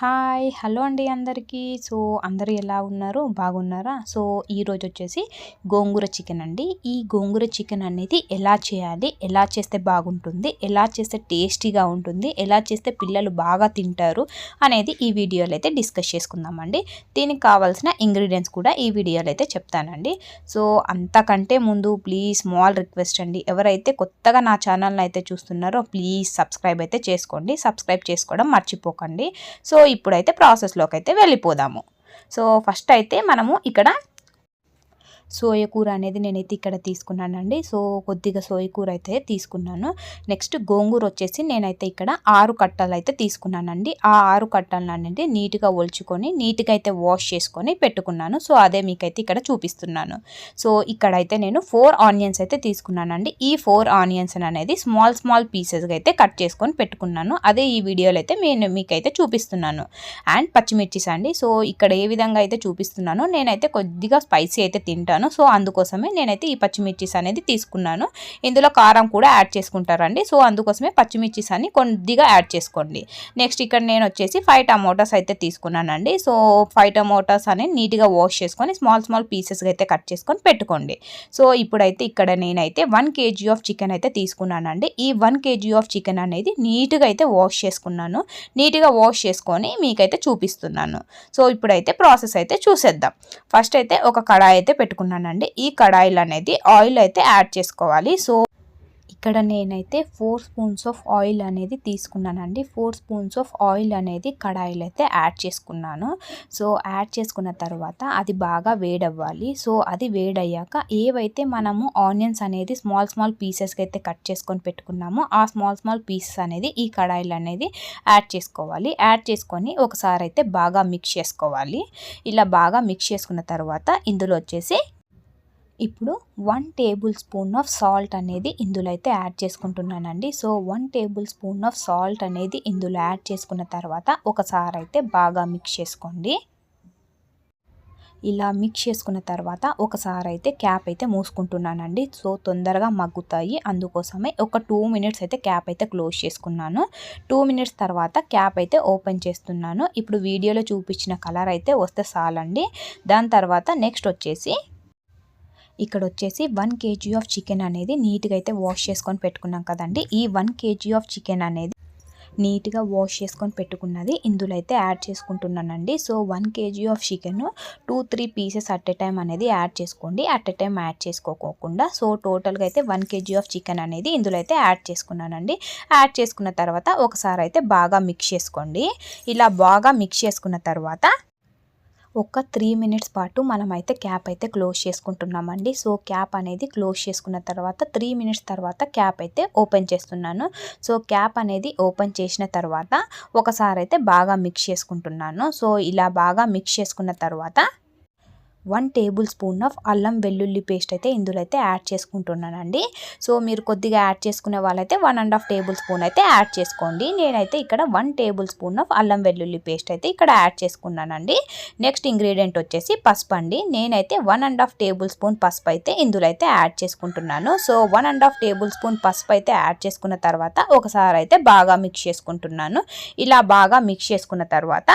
Hi hello అండి అందరికీ. So అందరూ ఎలా ఉన్నారు? బాగున్నారా? సో ఈరోజు వచ్చేసి గోంగూర చికెన్ అండి. ఈ గోంగూర చికెన్ అనేది ఎలా చేయాలి? ఎలా చేస్తే బాగుంటుంది? ఎలా చేస్తే టేస్టీగా ఉంటుంది? ఎలా చేస్తే పిల్లలు బాగా తింటారు? అనేది ఈ వీడియోలో అయితే డిస్కస్ చేసుకుందామండి దీనికి కావాల్సిన ఇంగ్రీడియంట్స్ కూడా ఈ వీడియోలో అయితే చెప్తానండి. సో అంతకంటే ముందు ప్లీజ్ స్మాల్ రిక్వెస్ట్ అండి. ఎవరైతే కొత్తగా నా ఛానల్ని అయితే చూస్తున్నారో ప్లీజ్ సబ్స్క్రైబ్ అయితే చేసుకోండి. సబ్స్క్రైబ్ చేసుకోవడం మర్చిపోకండి. సో ఇప్పుడైతే ప్రాసెస్లోకి అయితే వెళ్ళిపోదాము. సో ఫస్ట్ అయితే మనము ఇక్కడ సోయ కూర అనేది నేనైతే ఇక్కడ తీసుకున్నానండి. సో కొద్దిగా సోయ కూర అయితే తీసుకున్నాను. నెక్స్ట్ గోంగూర వచ్చేసి నేనైతే ఇక్కడ ఆరు కట్టలు అయితే తీసుకున్నానండి. ఆ ఆరు కట్టలను అనేది నీట్గా ఒలుచుకొని నీట్గా అయితే వాష్ చేసుకొని పెట్టుకున్నాను. సో అదే మీకైతే ఇక్కడ చూపిస్తున్నాను. సో ఇక్కడైతే నేను ఫోర్ ఆనియన్స్ అయితే తీసుకున్నానండి. ఈ ఫోర్ ఆనియన్స్ అనేది స్మాల్ స్మాల్ పీసెస్గా అయితే కట్ చేసుకొని పెట్టుకున్నాను. అదే ఈ వీడియోలో అయితే నేను మీకైతే చూపిస్తున్నాను. అండ్ పచ్చిమిర్చిస్ అండి. సో ఇక్కడ ఏ విధంగా అయితే చూపిస్తున్నానో నేనైతే కొద్దిగా స్పైసీ అయితే తింటాను. తీసుకున్నాను. సో అందుకోసమే నేనైతే ఈ పచ్చిమిర్చిస్ అనేది తీసుకున్నాను. ఇందులో కారం కూడా యాడ్ చేసుకుంటారండి. సో అందుకోసమే పచ్చిమిర్చిస్ అని కొద్దిగా యాడ్ చేసుకోండి. నెక్స్ట్ ఇక్కడ నేను వచ్చేసి ఫైవ్ టమోటాస్ అయితే తీసుకున్నానండి. సో ఫైవ్ టమోటాస్ అని నీట్గా వాష్ చేసుకొని స్మాల్ స్మాల్ పీసెస్గా అయితే కట్ చేసుకొని పెట్టుకోండి. సో ఇప్పుడైతే ఇక్కడ నేనైతే వన్ కేజీ ఆఫ్ చికెన్ అయితే తీసుకున్నానండి. ఈ వన్ కేజీ ఆఫ్ చికెన్ అనేది నీట్గా అయితే వాష్ చేసుకున్నాను. నీట్గా వాష్ చేసుకొని మీకైతే చూపిస్తున్నాను. సో ఇప్పుడైతే ప్రాసెస్ అయితే చూసేద్దాం. ఫస్ట్ అయితే ఒక కడాయి అయితే పెట్టుకున్నాను. తీసుకున్నానండి ఈ కడాయిలు అనేది ఆయిల్ అయితే యాడ్ చేసుకోవాలి. సో ఇక్కడ నేనైతే ఫోర్ స్పూన్స్ ఆఫ్ ఆయిల్ అనేది తీసుకున్నానండి. ఫోర్ స్పూన్స్ ఆఫ్ ఆయిల్ అనేది కడాయిలు అయితే యాడ్ చేసుకున్నాను. సో యాడ్ చేసుకున్న తర్వాత అది బాగా వేడవ్వాలి. సో అది వేడయ్యాక ఏవైతే మనము ఆనియన్స్ అనేది స్మాల్ స్మాల్ పీసెస్కి అయితే కట్ చేసుకొని పెట్టుకున్నామో ఆ స్మాల్ స్మాల్ పీసెస్ అనేది ఈ కడాయిలు అనేది యాడ్ చేసుకోవాలి. యాడ్ చేసుకొని ఒకసారి అయితే బాగా మిక్స్ చేసుకోవాలి. ఇలా బాగా మిక్స్ చేసుకున్న తర్వాత ఇందులో వచ్చేసి ఇప్పుడు one tablespoon of salt అనేది ఇందులో అయితే యాడ్ చేసుకుంటున్నానండి. So one tablespoon of salt అనేది ఇందులో యాడ్ చేసుకున్న తర్వాత ఒకసారి అయితే బాగా మిక్స్ చేసుకోండి. ఇలా మిక్స్ చేసుకున్న తర్వాత ఒకసారి అయితే క్యాప్ అయితే మూసుకుంటున్నానండి. సో తొందరగా మగ్గుతాయి. అందుకోసమే ఒక టూ మినిట్స్ అయితే క్యాప్ అయితే క్లోజ్ చేసుకున్నాను. టూ మినిట్స్ తర్వాత క్యాప్ అయితే ఓపెన్ చేస్తున్నాను. ఇప్పుడు వీడియోలో చూపించిన కలర్ అయితే వస్తే చాలండి. దాని తర్వాత నెక్స్ట్ వచ్చేసి ఇక్కడ వచ్చేసి వన్ కేజీ ఆఫ్ చికెన్ అనేది నీట్గా అయితే వాష్ చేసుకొని పెట్టుకున్నాం కదండి. ఈ వన్ కేజీ ఆఫ్ చికెన్ అనేది నీట్గా వాష్ చేసుకొని పెట్టుకున్నది ఇందులో అయితే యాడ్ చేసుకుంటున్నానండి. So one KG of chicken two three pieces at a time అనేది యాడ్ చేసుకోండి. అట్ ఎ టైం యాడ్ చేసుకోకోకుండా. సో టోటల్గా అయితే వన్ కేజీ ఆఫ్ చికెన్ అనేది ఇందులో అయితే యాడ్ చేసుకున్నానండి. యాడ్ చేసుకున్న తర్వాత ఒకసారి అయితే బాగా మిక్స్ చేసుకోండి. ఇలా బాగా మిక్స్ చేసుకున్న తర్వాత ఒక త్రీ మినిట్స్ పాటు మనమైతే క్యాప్ అయితే క్లోజ్ చేసుకుంటున్నామండి. సో క్యాప్ అనేది క్లోజ్ చేసుకున్న తర్వాత త్రీ మినిట్స్ తర్వాత క్యాప్ అయితే ఓపెన్ చేస్తున్నాను. సో క్యాప్ అనేది ఓపెన్ చేసిన తర్వాత ఒకసారి అయితే బాగా మిక్స్ చేసుకుంటున్నాను. సో ఇలా బాగా మిక్స్ చేసుకున్న తర్వాత వన్ టేబుల్ స్పూన్ ఆఫ్ అల్లం వెల్లుల్లి పేస్ట్ అయితే ఇందులో అయితే యాడ్ చేసుకుంటున్నానండి. సో మీరు కొద్దిగా యాడ్ చేసుకునే వాళ్ళైతే one and half tablespoon అయితే యాడ్ చేసుకోండి. నేనైతే ఇక్కడ వన్ టేబుల్ స్పూన్ ఆఫ్ అల్లం వెల్లుల్లి పేస్ట్ అయితే ఇక్కడ యాడ్ చేసుకున్నానండి. నెక్స్ట్ ఇంగ్రీడియంట్ వచ్చేసి పసుపు అండి. నేనైతే one and half tablespoon పసుపు అయితే ఇందులో అయితే యాడ్ చేసుకుంటున్నాను. So one and half tablespoon పసుపు అయితే యాడ్ చేసుకున్న తర్వాత ఒకసారి అయితే బాగా మిక్స్ చేసుకుంటున్నాను. ఇలా బాగా మిక్స్ చేసుకున్న తర్వాత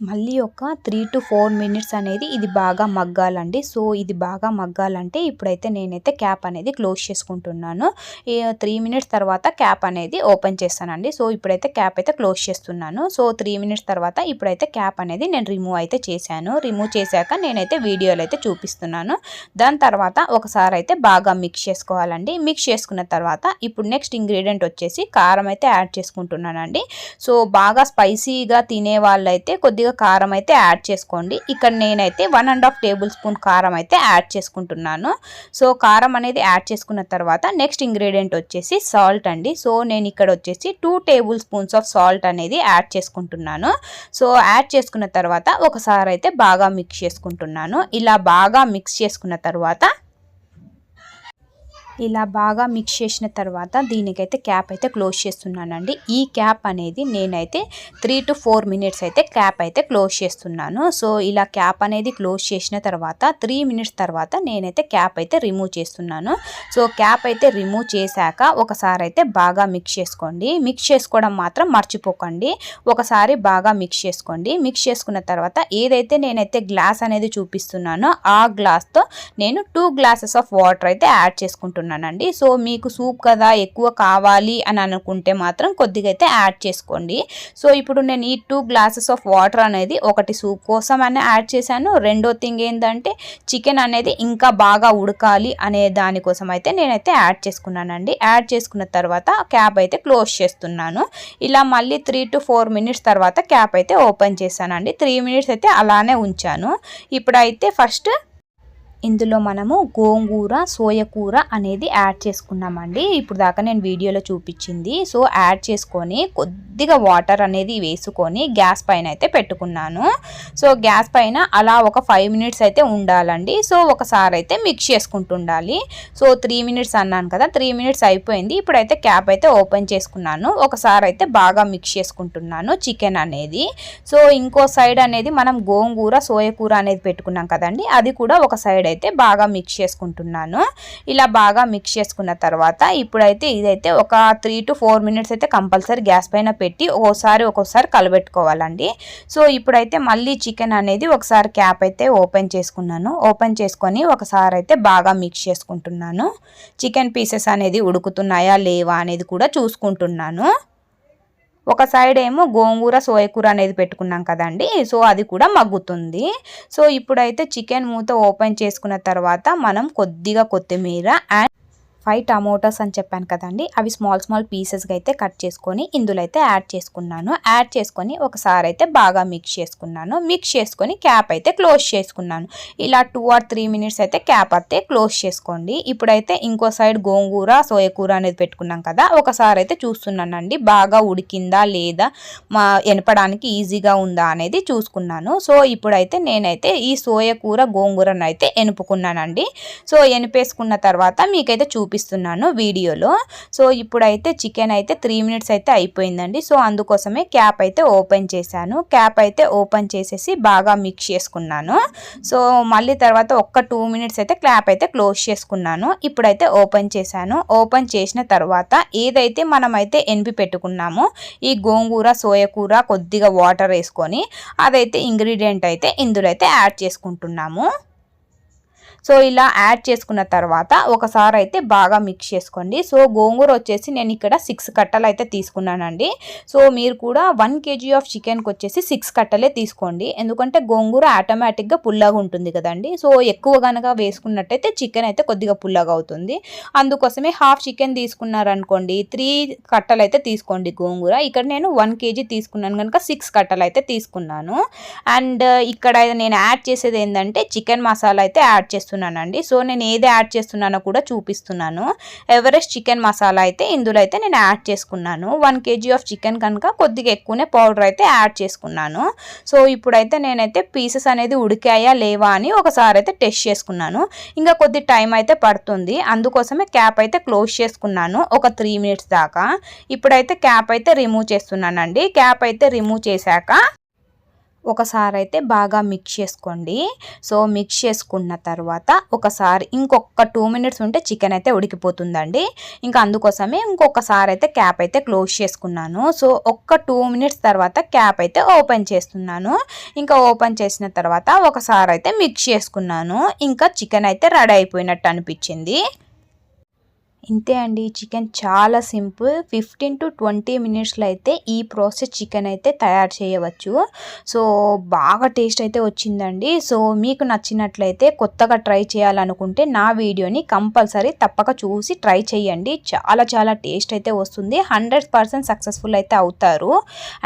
మళ్ళీ ఒక త్రీ టు ఫోర్ మినిట్స్ అనేది ఇది బాగా మగ్గాలండి. సో ఇది బాగా మగ్గాలంటే ఇప్పుడైతే నేనైతే క్యాప్ అనేది క్లోజ్ చేసుకుంటున్నాను. త్రీ మినిట్స్ తర్వాత క్యాప్ అనేది ఓపెన్ చేస్తానండి. సో ఇప్పుడైతే క్యాప్ అయితే క్లోజ్ చేస్తున్నాను. సో త్రీ మినిట్స్ తర్వాత ఇప్పుడైతే క్యాప్ అనేది నేను రిమూవ్ అయితే చేశాను. రిమూవ్ చేశాక నేనైతే వీడియోలు అయితే చూపిస్తున్నాను. దాని తర్వాత ఒకసారి అయితే బాగా మిక్స్ చేసుకోవాలండి. మిక్స్ చేసుకున్న తర్వాత ఇప్పుడు నెక్స్ట్ ఇంగ్రీడియంట్ వచ్చేసి కారం అయితే యాడ్ చేసుకుంటున్నానండి. సో బాగా స్పైసీగా తినే వాళ్ళైతే కొద్దిగా కొద్దిగా కారం అయితే యాడ్ చేసుకోండి. ఇక్కడ నేనైతే one and half tablespoon కారం అయితే యాడ్ చేసుకుంటున్నాను. సో కారం అనేది యాడ్ చేసుకున్న తర్వాత నెక్స్ట్ ఇంగ్రీడియంట్ వచ్చేసి సాల్ట్ అండి. సో నేను ఇక్కడ వచ్చేసి two tablespoons of salt అనేది యాడ్ చేసుకుంటున్నాను. సో యాడ్ చేసుకున్న తర్వాత ఒకసారి అయితే బాగా మిక్స్ చేసుకుంటున్నాను. ఇలా బాగా మిక్స్ చేసుకున్న తర్వాత ఇలా బాగా మిక్స్ చేసిన తర్వాత దీనికైతే క్యాప్ అయితే క్లోజ్ చేస్తున్నానండి. ఈ క్యాప్ అనేది నేనైతే త్రీ టు ఫోర్ మినిట్స్ అయితే క్యాప్ అయితే క్లోజ్ చేస్తున్నాను. సో ఇలా క్యాప్ అనేది క్లోజ్ చేసిన తర్వాత త్రీ మినిట్స్ తర్వాత నేనైతే క్యాప్ అయితే రిమూవ్ చేస్తున్నాను. సో క్యాప్ అయితే రిమూవ్ చేశాక ఒకసారి అయితే బాగా మిక్స్ చేసుకోండి. మిక్స్ చేసుకోవడం మాత్రం మర్చిపోకండి. ఒకసారి బాగా మిక్స్ చేసుకోండి. మిక్స్ చేసుకున్న తర్వాత ఏదైతే నేనైతే గ్లాస్ అనేది చూపిస్తున్నానో ఆ గ్లాస్తో నేను టూ గ్లాసెస్ ఆఫ్ వాటర్ అయితే యాడ్ చేసుకుంటున్నాను. అనుకుంటున్నానండి సో మీకు సూప్ కదా ఎక్కువ కావాలి అని అనుకుంటే మాత్రం కొద్దిగా అయితే యాడ్ చేసుకోండి. సో ఇప్పుడు నేను ఈ టూ గ్లాసెస్ ఆఫ్ వాటర్ అనేది ఒకటి సూప్ కోసం అని యాడ్ చేశాను. రెండో థింగ్ ఏంటంటే చికెన్ అనేది ఇంకా బాగా ఉడకాలి అనే దానికోసం అయితే నేనైతే యాడ్ చేసుకున్నానండి. యాడ్ చేసుకున్న తర్వాత క్యాప్ అయితే క్లోజ్ చేస్తున్నాను. ఇలా మళ్ళీ త్రీ టు ఫోర్ మినిట్స్ తర్వాత క్యాప్ అయితే ఓపెన్ చేశానండి. త్రీ మినిట్స్ అయితే అలానే ఉంచాను. ఇప్పుడైతే ఫస్ట్ ఇందులో మనము గోంగూర సోయకూర అనేది యాడ్ చేసుకున్నామండి. ఇప్పుడు దాకా నేను వీడియోలో చూపించింది. సో యాడ్ చేసుకొని కొద్దిగా వాటర్ అనేది వేసుకొని గ్యాస్ పైన అయితే పెట్టుకున్నాను. సో గ్యాస్ పైన అలా ఒక ఫైవ్ మినిట్స్ అయితే ఉండాలండి. సో ఒకసారి అయితే మిక్స్ చేసుకుంటుండాలి. సో త్రీ మినిట్స్ అన్నాను కదా త్రీ మినిట్స్ అయిపోయింది. ఇప్పుడైతే క్యాప్ అయితే ఓపెన్ చేసుకున్నాను. ఒకసారి అయితే బాగా మిక్స్ చేసుకుంటున్నాను చికెన్ అనేది. సో ఇంకో సైడ్ అనేది మనం గోంగూర సోయకూర అనేది పెట్టుకున్నాం కదండి. అది కూడా ఒక సైడ్ ఇక్కడైతే అయితే బాగా మిక్స్ చేసుకుంటున్నాను. ఇలా బాగా మిక్స్ చేసుకున్న తర్వాత ఇప్పుడైతే ఇదైతే ఒక త్రీ టు ఫోర్ మినిట్స్ అయితే కంపల్సరీ గ్యాస్ పైన పెట్టి ఒకసారి ఒక్కోసారి కలబెట్టుకోవాలండి. సో ఇప్పుడైతే మళ్ళీ చికెన్ అనేది ఒకసారి క్యాప్ అయితే ఓపెన్ చేసుకున్నాను. ఓపెన్ చేసుకొని ఒకసారి అయితే బాగా మిక్స్ చేసుకుంటున్నాను. చికెన్ పీసెస్ అనేది ఉడుకుతున్నాయా లేవా అనేది కూడా చూసుకుంటున్నాను. ఒక సైడ్ ఏమో గోంగూర సోయకూర అనేది పెట్టుకున్నాం కదండి. సో అది కూడా మగ్గుతుంది. సో ఇప్పుడైతే చికెన్ మూత ఓపెన్ చేసుకున్న తర్వాత మనం కొద్దిగా కొత్తిమీర అండ్ ఫైవ్ టమోటాస్ అని చెప్పాను కదండి అవి స్మాల్ స్మాల్ పీసెస్గా అయితే కట్ చేసుకొని ఇందులో అయితే యాడ్ చేసుకున్నాను. యాడ్ చేసుకొని ఒకసారి అయితే బాగా మిక్స్ చేసుకున్నాను. మిక్స్ చేసుకొని క్యాప్ అయితే క్లోజ్ చేసుకున్నాను. ఇలా టూ ఆర్ త్రీ మినిట్స్ అయితే క్యాప్ అయితే క్లోజ్ చేసుకోండి. ఇప్పుడైతే ఇంకో సైడ్ గోంగూర సోయకూర అనేది పెట్టుకున్నాం కదా ఒకసారి అయితే చూస్తున్నానండి. బాగా ఉడికిందా లేదా మా ఎనపడానికి ఈజీగా ఉందా అనేది చూసుకున్నాను. సో ఇప్పుడైతే నేనైతే ఈ సోయకూర గోంగూరను అయితే ఎనుపుకున్నానండి. సో ఎనిపేసుకున్న తర్వాత మీకైతే చూపి చూపిస్తున్నాను వీడియోలో. సో ఇప్పుడైతే చికెన్ అయితే త్రీ మినిట్స్ అయితే అయిపోయిందండి. సో అందుకోసమే క్యాప్ అయితే ఓపెన్ చేశాను. క్యాప్ అయితే ఓపెన్ చేసేసి బాగా మిక్స్ చేసుకున్నాను. సో మళ్ళీ తర్వాత ఒక్క టూ మినిట్స్ అయితే క్యాప్ అయితే క్లోజ్ చేసుకున్నాను. ఇప్పుడైతే ఓపెన్ చేశాను. ఓపెన్ చేసిన తర్వాత ఏదైతే మనమైతే ఎనిపి పెట్టుకున్నామో ఈ గోంగూర సోయకూర కొద్దిగా వాటర్ వేసుకొని అదైతే ఇంగ్రీడియంట్ అయితే ఇందులో అయితే యాడ్ చేసుకుంటున్నాము. సో ఇలా యాడ్ చేసుకున్న తర్వాత ఒకసారి అయితే బాగా మిక్స్ చేసుకోండి. సో గోంగూర వచ్చేసి నేను ఇక్కడ సిక్స్ కట్టలు అయితే తీసుకున్నానండి. సో మీరు కూడా వన్ కేజీ ఆఫ్ చికెన్కి వచ్చేసి సిక్స్ కట్టలే తీసుకోండి. ఎందుకంటే గోంగూర ఆటోమేటిక్గా పుల్లగా ఉంటుంది కదండి. సో ఎక్కువ కనుక వేసుకున్నట్టయితే చికెన్ అయితే కొద్దిగా పుల్లగా అవుతుంది. అందుకోసమే హాఫ్ చికెన్ తీసుకున్నారనుకోండి త్రీ కట్టలు అయితే తీసుకోండి గోంగూర. ఇక్కడ నేను వన్ కేజీ తీసుకున్నాను కనుక సిక్స్ కట్టలు అయితే తీసుకున్నాను. అండ్ ఇక్కడ నేను యాడ్ చేసేది ఏంటంటే చికెన్ మసాలా అయితే యాడ్ చేస్తున్నాను. చేస్తున్నానండి. సో నేను ఏది యాడ్ చేస్తున్నానో కూడా చూపిస్తున్నాను. ఎవరెస్ట్ చికెన్ మసాలా అయితే ఇందులో అయితే నేను యాడ్ చేసుకున్నాను. వన్ కేజీ ఆఫ్ చికెన్ కనుక కొద్దిగా ఎక్కువనే పౌడర్ అయితే యాడ్ చేసుకున్నాను. సో ఇప్పుడైతే నేనైతే పీసెస్ అనేది ఉడికాయా లేవా అని ఒకసారి అయితే టెస్ట్ చేసుకున్నాను. ఇంకా కొద్ది టైం అయితే పడుతుంది. అందుకోసమే క్యాప్ అయితే క్లోజ్ చేసుకున్నాను. ఒక త్రీ మినిట్స్ దాకా. ఇప్పుడైతే క్యాప్ అయితే రిమూవ్ చేస్తున్నానండి. క్యాప్ అయితే రిమూవ్ చేశాక ఒకసారి అయితే బాగా మిక్స్ చేసుకోండి. సో మిక్స్ చేసుకున్న తర్వాత ఒకసారి ఇంకొక టూ మినిట్స్ ఉంటే చికెన్ అయితే ఉడికిపోతుందండి. ఇంకా అందుకోసమే ఇంకొకసారి అయితే క్యాప్ అయితే క్లోజ్ చేసుకున్నాను. సో ఒక్క టూ మినిట్స్ తర్వాత క్యాప్ అయితే ఓపెన్ చేస్తున్నాను. ఇంకా ఓపెన్ చేసిన తర్వాత ఒకసారి అయితే మిక్స్ చేసుకున్నాను. ఇంకా చికెన్ అయితే రెడీ అయిపోయినట్టు అనిపించింది. ఇంతే అండి చికెన్ చాలా సింపుల్. ఫిఫ్టీన్ టు ట్వంటీ మినిట్స్లో అయితే ఈ ప్రాసెస్ చికెన్ అయితే తయారు చేయవచ్చు. సో బాగా టేస్ట్ అయితే వచ్చిందండి. సో మీకు నచ్చినట్లయితే కొత్తగా ట్రై చేయాలనుకుంటే నా వీడియోని కంపల్సరీ తప్పక చూసి ట్రై చేయండి. చాలా చాలా టేస్ట్ అయితే వస్తుంది. హండ్రెడ్ పర్సెంట్ సక్సెస్ఫుల్ అయితే అవుతారు.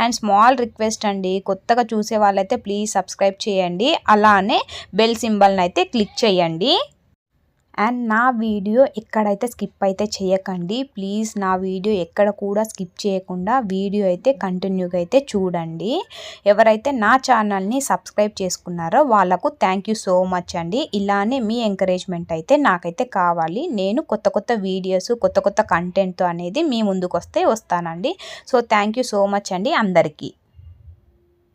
అండ్ స్మాల్ రిక్వెస్ట్ అండి కొత్తగా చూసే వాళ్ళైతే ప్లీజ్ సబ్స్క్రైబ్ చేయండి. అలానే బెల్ సింబల్ని అయితే క్లిక్ చేయండి. అండ్ నా వీడియో ఎక్కడైతే స్కిప్ అయితే చేయకండి ప్లీజ్ నా వీడియో ఎక్కడ కూడా స్కిప్ చేయకుండా వీడియో అయితే కంటిన్యూగా అయితే చూడండి. ఎవరైతే నా ఛానల్ని సబ్స్క్రైబ్ చేసుకున్నారో వాళ్ళకు థ్యాంక్ యూ సో మచ్ అండి. ఇలానే మీ ఎంకరేజ్మెంట్ అయితే నాకైతే కావాలి. నేను కొత్త కొత్త వీడియోస్ కొత్త కొత్త కంటెంట్ అనేది మీ ముందుకు వస్తే వస్తానండి. So thank you so much అండి అందరికీ.